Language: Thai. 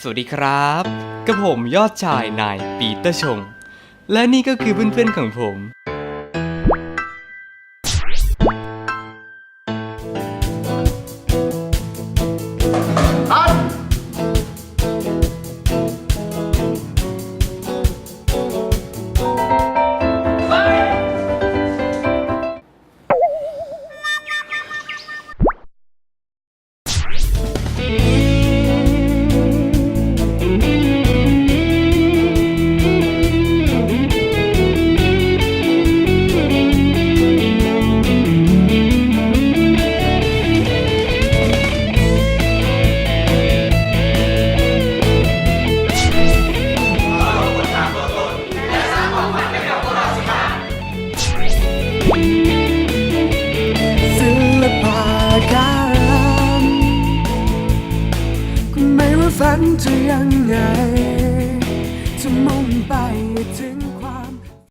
สวัสดีครับ กับผมยอดชายนายปีเตอร์ชง และนี่ก็คือเพื่อนๆของผม การก็ไม่ว่าฝันจะยังไงจะมุ่งไปถึง